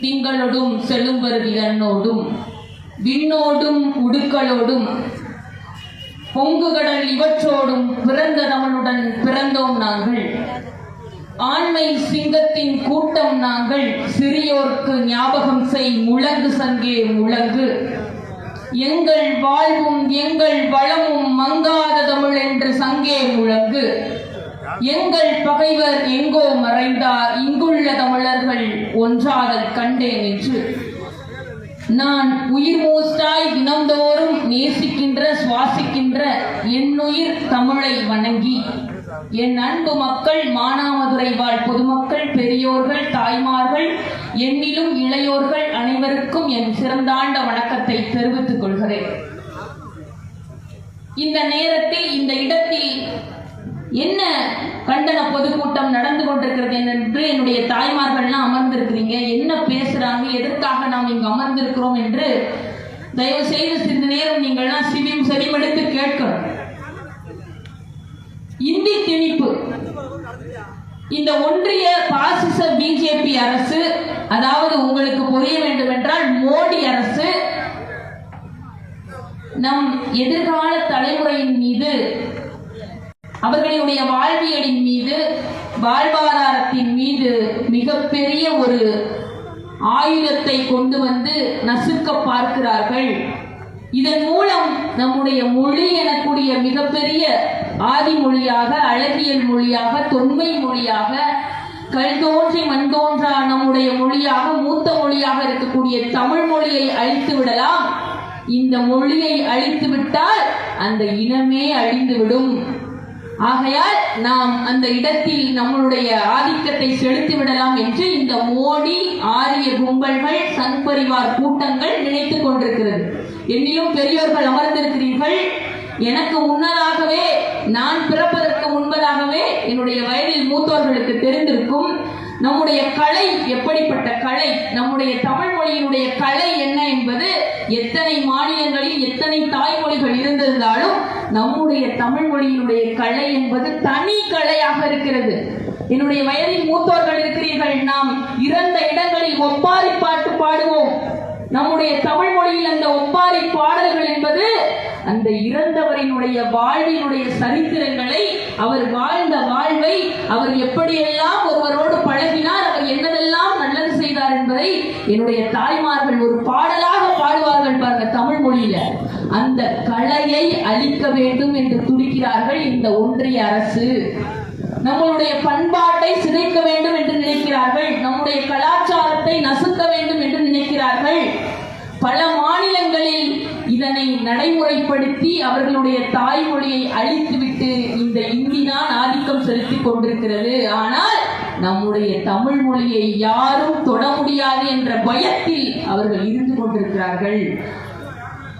திங்களோடும் செழும்பருதி அன்னோடும் விண்ணோடும் உடுக்களோடும் பொங்குகடல் இவற்றோடும் பிறந்த தமிழுடன் பிறந்தோம் நாங்கள். ஆண்மை சிங்கத்தின் கூட்டம் நாங்கள் சிறியோர்க்கு ஞாபகம் செய் முழங்கு சங்கே முழங்கு. எங்கள் வாழ்வும் எங்கள் வளமும் மங்காத தமிழ் என்று சங்கே முழங்கு. எங்கள் பகைவர் எங்கோ மறைந்தார் இங்குள்ள தமிழர்கள் ஒன்றாதல் கண்டேன் என்று. நான் உயிர் மூச்சாய் தினந்தோறும் நேசிக்கின்ற சுவாசிக்கின்ற என்னுயிர் தமிழை வணங்கி என் அன்பு மக்கள் மானாமதுரை வாழ் பொதுமக்கள் பெரியோர்கள் தாய்மார்கள் என்னிலும் இளையோர்கள் அனைவருக்கும் என் சிறந்தாண்ட வணக்கத்தை தெரிவித்துக் கொள்கிறேன். இந்த நேரத்தில் இந்த இடத்தில் என்ன கண்டன பொதுக்கூட்டம் நடந்து கொண்டிருக்கிறது என்று என்னுடைய தாய்மார்கள்லாம் அமர்ந்திருக்கிறீங்க? என்ன பேசுறாங்க? எதற்காக நாம் இங்கு அமர்ந்திருக்கிறோம் என்று தயவு செய்து சிறிது நேரம் நீங்கள்லாம் சிவியும் செவிமடுத்து கேட்கணும். இந்தி திணிப்பு. இந்த ஒன்றிய பாசிச பிஜேபி அரசு அதாவது உங்களுக்கு புரிய வேண்டும் என்றால் மோடி அரசு நம் எதிர்கால தலைமுறையின் மீது அவர்களுடைய வாழ்வியலின் மீது வாழ்வாதாரத்தின் மீது மிகப்பெரிய ஒரு ஆயுதத்தை கொண்டு வந்து நசுக்க பார்க்கிறார்கள். இதன் மூலம் நம்முடைய மொழி எனக்கூடிய மிகப்பெரிய ஆதி மொழியாக அழகியல் மொழியாக தொன்மை மொழியாக கல் தோன்றி மண் தோன்றா நம்முடைய மொழியாக மூத்த மொழியாக இருக்கக்கூடிய தமிழ் மொழியை அழித்து விடலாம். இந்த மொழியை அழித்து விட்டால் அந்த இனமே அழிந்துவிடும் ஆகையால் நாம் அந்த இடத்தில் நம்மளுடைய ஆதிக்கத்தை செலுத்தி விடலாம் என்று இந்த மோடி ஆரிய கும்பல்கள் சண்பரிவார் கூட்டங்கள் நினைத்துக் கொண்டிருக்கிறது. என்னிலும் பெரியோர்கள் அமர்ந்திருக்கிறீர்கள். எனக்கு முன்னதாகவே நான் பிறப்பதற்கு முன்பதாகவே என்னுடைய வயதில் மூத்தோர்களுக்கு தெரிந்திருக்கும் நம்முடைய கலை எப்படிப்பட்ட கலை நம்முடைய தமிழ் மொழியினுடைய கலை என்ன என்பது எத்தனை மாநிலங்களில் எத்தனை தாய்மொழிகள் இருந்திருந்தாலும் நம்முடைய தமிழ் மொழியினுடைய கலை என்பது தனி கலையாக இருக்கிறது. என்னுடைய வயதில் மூத்தோர்கள் இருக்கிறீர்கள். நாம் இறந்த இடங்களில் ஒப்பாரி பாட்டு பாடுவோம். நம்முடைய தமிழ் மொழியில் அந்த ஒப்பாரி பாடல்கள் என்பது அந்த இறந்தவரினுடைய வாழ்வினுடைய சரித்திரங்களை அவர் வாழ்ந்த வாழ்வை அவர் எப்படியெல்லாம் ஒருவரோடு பழகினார் அவர் என்னதெல்லாம் நல்லது செய்தார் என்பதை என்னுடைய தாய்மார்கள் ஒரு பாடலாக பாடுவார்கள் பாருங்க தமிழ் மொழியில. அந்த கலையை அழிக்க வேண்டும் என்று துடிக்கிறார்கள் இந்த ஒன்றிய அரசு. நம்மளுடைய பண்பாட்டை சிதைக்க வேண்டும் என்று நினைக்கிறார்கள். நம்முடைய கலாச்சாரத்தை நசுக்க வேண்டும் என்று நினைக்கிறார்கள். பல மாநிலங்களில் இதனை நடைமுறைப்படுத்தி அவர்களுடைய தாய்மொழியை அழித்துவிட்டு இந்த இந்தி தான் ஆதிக்கம் செலுத்திக் கொண்டிருக்கிறது. ஆனால் நம்முடைய தமிழ் மொழியை யாரும் தொட முடியாது என்ற பயத்தில் அவர்கள் இருந்து கொண்டிருக்கிறார்கள்.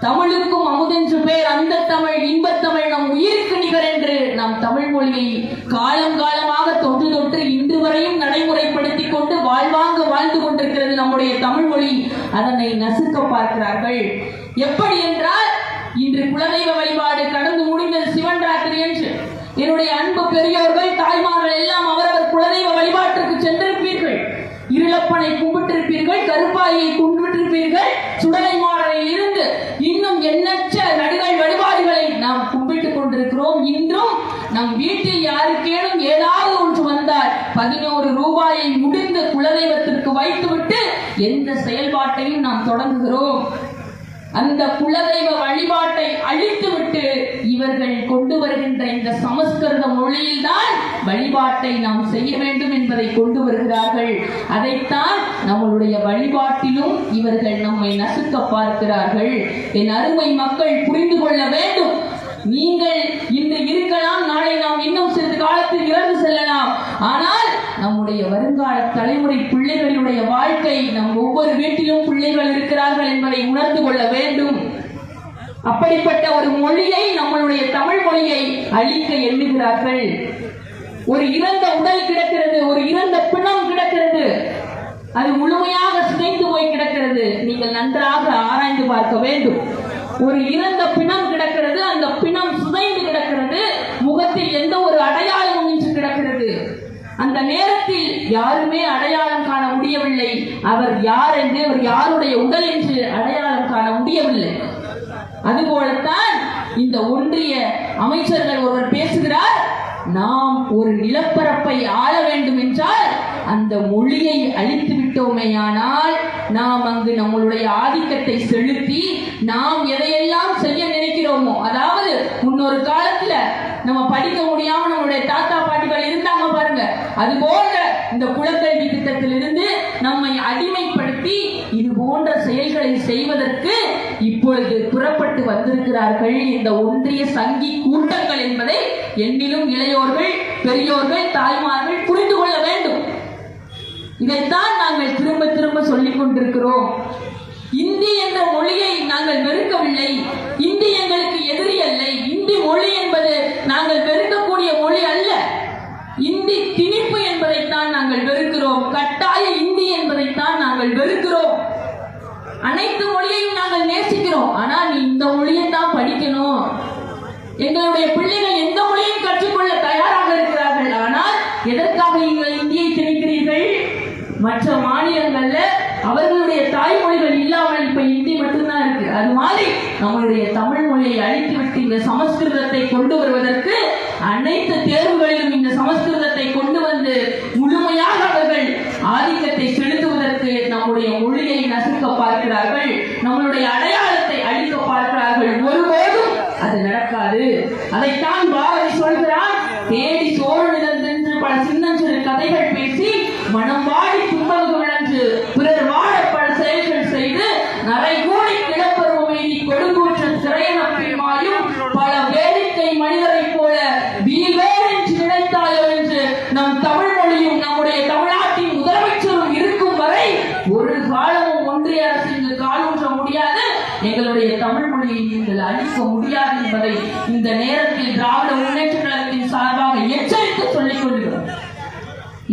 தமிழுக்கும் அமுதென்று பேர் அந்த தமிழ் இன்பத்தமிழ் நம் உயிருக்கு நிகர் என்று நாம் தமிழ் மொழியை காலம் காலமாக தொன்று தொட்டு இன்று வரையும் நடைமுறைப்படுத்தி வாழ்வாங்க வாழ்ந்து கொண்டிருக்கிறது நம்முடைய தமிழ் மொழி. அதனை நசுக்க பார்க்கிறார்கள். எப்படி என்றால் இன்று குலதெய்வ வழிபாடு கடந்து முடிந்தது சிவன் ராத்திரி என்று. என்னுடைய அன்பு பெரியோர்கள் வைத்துவிட்டு எந்த செயல்பாட்டையும் நாம் தொடங்குகிறோம். அந்த குலதெய்வ வழிபாட்டை அழித்துவிட்டு இவர்கள் கொண்டு வருகின்ற இந்த சமஸ்கிருத மொழியில்தான் வழிபாட்டை நாம் செய்ய வேண்டும் என்பதை கொண்டு வருகிறார்கள். அதைத்தான் நம்மளுடைய வழிபாட்டிலும் இவர்கள் நம்மை நசுக்க பார்க்கிறார்கள். என் அருமை மக்கள் புரிந்து கொள்ள வேண்டும். நீங்கள் இன்று இருக்கலாம் நாளை நாம் இன்னும் சிறிது காலத்தில் இறந்து செல்லலாம். ஆனால் நம்முடைய வருங்கால தலைமுறை பிள்ளைகளுடைய வாழ்க்கை நம் ஒவ்வொரு வீட்டிலும் பிள்ளைகள் இருக்கிறார்கள் என்பதை உணர்ந்து கொள்ள வேண்டும். அப்படிப்பட்ட ஒரு மொழியை நம்மளுடைய தமிழ் மொழியை அழிக்க எண்ணுகிறார்கள். ஒரு இறந்த உடல் கிடக்கிறது ஒரு இறந்த பிணம் கிடக்கிறது. அது முழுமையாக சிதைந்து போய் கிடக்கிறது. நீங்கள் நன்றாக ஆராய்ந்து பார்க்க வேண்டும். ஒரு இறந்த பிணம் கிடக்கிறது அந்த பிணம் சிதைந்து கிடக்கிறது முகத்தில் எந்த ஒரு அடையாளமும் இன்றி கிடக்கிறது அந்த நேரத்தில் யாருமே அடையாளம் காண முடியவில்லை. முடியவில்லை அவர் யார் என்று அவர் யாருடைய உடல் என்று அடையாளம் காண முடியவில்லை. அதுபோலத்தான் இந்த ஒன்றிய அமைச்சர்கள் ஒருவர் பேசுகிறார் நாம் ஒரு நிலப்பரப்பை ஆள வேண்டும் என்றால் அந்த மொழியை அழித்து விட்டோமேயானால் நாம் அங்கு நம்மளுடைய ஆதிக்கத்தை செலுத்தி நாம் எதையெல்லாம் செய்ய நினைக்கிறோமோ அதாவது முன்னொரு காலத்துல நம்ம படிக்க முடியாம நம்மளுடைய தாத்தா பாட்டிகள் இருந்தாங்க பாருங்க. அது போன்ற இந்த குலக்கல்வி திட்டத்திலிருந்து நம்மை அடிமைப்படுத்தி இது போன்ற செயல்களை செய்வதற்கு இப்பொழுது புறப்பட்டு வந்திருக்கிறார்கள் இந்த ஒன்றிய சங்கி கூட்டங்கள் என்பதை என்னிலும் இளையோர்கள் பெரியோர்கள் தாய்மார்கள் புரிந்து கொள்ள வேண்டும். இதைத்தான் நாங்கள் திரும்ப திரும்ப சொல்லிக் கொண்டிருக்கிறோம். இந்தி என்ற மொழியை நாங்கள் வெறுக்கவில்லை. இந்தி எங்களுக்கு எதிரி அல்ல. இந்தி மொழி நாங்கள் வெறுக்கக்கூடிய மொழி அல்ல. இந்தி திணிப்பு என்பதைத்தான் நாங்கள் வெறுக்கிறோம். கட்டாய இந்தி என்பதைத்தான் நாங்கள் வெறுக்கிறோம். அனைத்து மொழியையும் நாங்கள் நேசிக்கிறோம். ஆனா நீ இந்த மொழியை தான் படிக்கணும். எங்களுடைய பிள்ளைகள் எந்த மொழியும் கற்றுக்கொள்ள தயாராக இருக்கிறார்கள். ஆனால் எதற்காக நீங்கள் இந்தியை திணிக்கிறீர்கள்? மற்ற மாநிலங்கள்ல அவர்களுடைய தாய்மொழிகள் இல்லாமல் இப்ப இந்தி மட்டும்தான் அது மாதிரி நம்மளுடைய தமிழ் மொழியை அழித்துவிட்டு இந்த சமஸ்கிருதத்தை கொண்டு வருவதற்கு அனைத்து தேர்வுகளிலும் இந்த சமஸ்கிருதத்தை கொண்டு வந்து முழுமையாக அவர்கள் ஆதிக்கத்தை செலுத்துவதற்கு நம்முடைய மொழியை நசுக்க பார்க்கிறார்கள். நம்மளுடைய அடையாளத்தை அழிக்க பார்க்கிறார்கள். ஒருபோதும் அது நடக்காது. அதைத்தான் பாரதி சொல்கிறார். தேடி சோழனிடந்தென்று பல சின்னஞ்சிறு கதைகள் பேசி மனம் வாடி எங்களுடைய தமிழ் மொழியை நீங்கள் அழிக்க முடியாது என்பதை இந்த நேரத்தில் திராவிட முன்னேற்ற கழகத்தின் சார்பாக எச்சரித்து சொல்லிக் கொள்கிறோம்.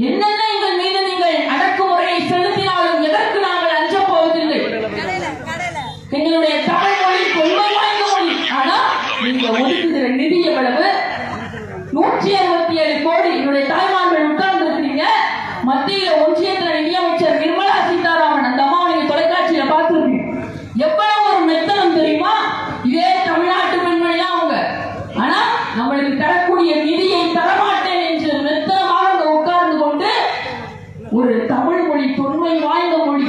என்னென்ன எங்கள் மீது நீங்கள் அடக்குமுறையை செலுத்தினாலும் எதற்கு நாங்கள் அஞ்ச போவதில்லை? எங்களுடைய தமிழ் மொழி கொள்கை வாய்ந்த மொழி. ஆனால் நீங்க ஒதுக்குகிற நிதி எவ்வளவு? நூற்றி அறுபத்தி ஏழு கோடி என்னுடைய தாய் ஒரு தமிழ் மொழி தொன்மை வாய்ந்த மொழி.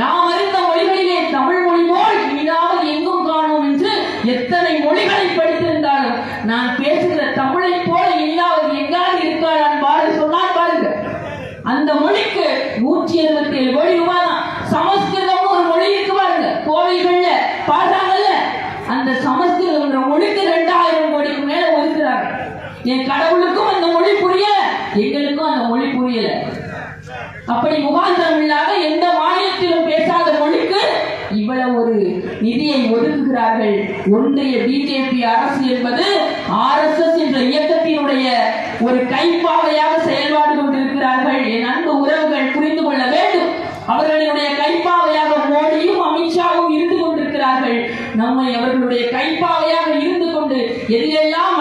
யாம் அறிந்த மொழிகளிலே தமிழ் மொழி போல் இனிதாவது எங்கும் காணோம் என்று எத்தனை மொழிகளை படித்திருந்தாலும் நான் பேசுகிற தமிழை போல இனிதாவது எங்காவது இருக்காளான் பாரு சொன்னால் பாருங்க. அந்த மொழிக்கு நூற்றி அறுபத்தி ஏழு கோடி ரூபாய் தான் சமஸ்கிருதம் ஒரு மொழி இருக்கு பாருங்க. கோவில்கள்ல பாடுறாங்கல்ல அந்த சமஸ்கிருதம் மொழிக்கு ரெண்டாயிரம் கோடிக்கு மேல ஒதுக்குறாங்க. என் கடவுள் அந்த மொழி புரியல எங்களுக்கும் அந்த மொழி புரியல அப்படி முகாந்திரம் இல்லாத எந்த மாநிலத்திலும் பேசாத மொழிக்கு இவ்வளவு ஒரு நிதியை ஒதுக்குகிறார்கள். ஒன்றிய பிஜேபி அரசு என்பது ஆர்எஸ்எஸ் என்ற இயக்கத்தினுடைய ஒரு கைப்பாவையாக செயல்பாடு கொண்டிருக்கிறார்கள். என் அன்பு உறவுகள் புரிந்து கொள்ள வேண்டும். அவர்களுடைய கைப்பாவையாக மோடியும் அமித்ஷாவும் இருந்து கொண்டிருக்கிறார்கள். நம்மை அவர்களுடைய கைப்பாவையாக இருந்து கொண்டு எதிலெல்லாம்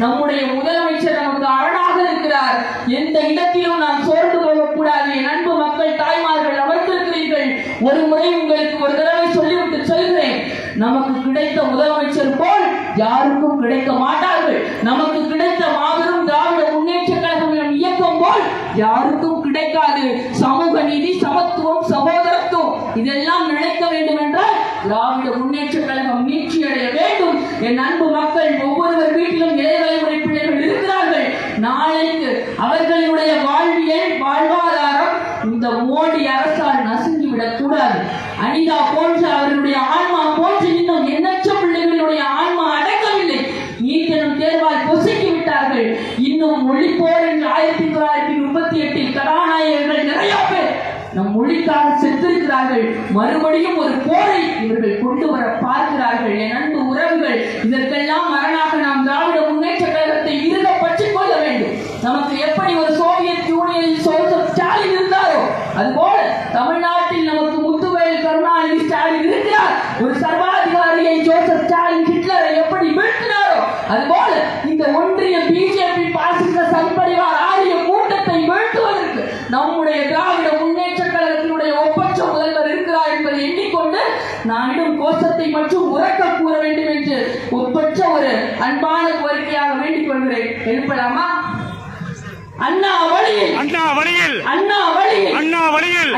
நம்முடைய முதலமைச்சர் நமக்கு அரணாக இருக்கிறார். எந்த இடத்திலும் நாம் சோர்ந்து போகக்கூடாது. என் அன்பு மக்கள் தாய்மார்கள் அமர்ந்திருக்கிறீர்கள். ஒரு முறை உங்களுக்கு ஒரு தடவை சொல்லிவிட்டு சொல்கிறேன். நமக்கு கிடைத்த முதலமைச்சர் போல் யாருக்கும் கிடைக்க மாட்டார்கள். நமக்கு கிடைத்த மாபெரும் திராவிட முன்னேற்ற கழகம் இயக்கம் போல் யாருக்கும் கிடைக்காது. சமூக நீதி சமத்துவம் சகோதரத்துவம். இதெல்லாம் நினைக்க வேண்டும் என்றால் திராவிட முன்னேற்ற கழகம் நீட்சி அடைய வேண்டும். என் அன்பு மக்கள் கட்டி கதாநாயகர்கள் நிறைய பேர் நம் மொழிக்காக செத்திருக்கிறார்கள். மறுபடியும் ஒரு போரை இவர்கள் கொண்டு வர பார்க்கிறார்கள். என் அன்பு உறவுகள் இதற்கெல்லாம் மரணாக நாம் திராவிட முன்னேற்ற அண்ணா வழியில் அண்ணா வழியில்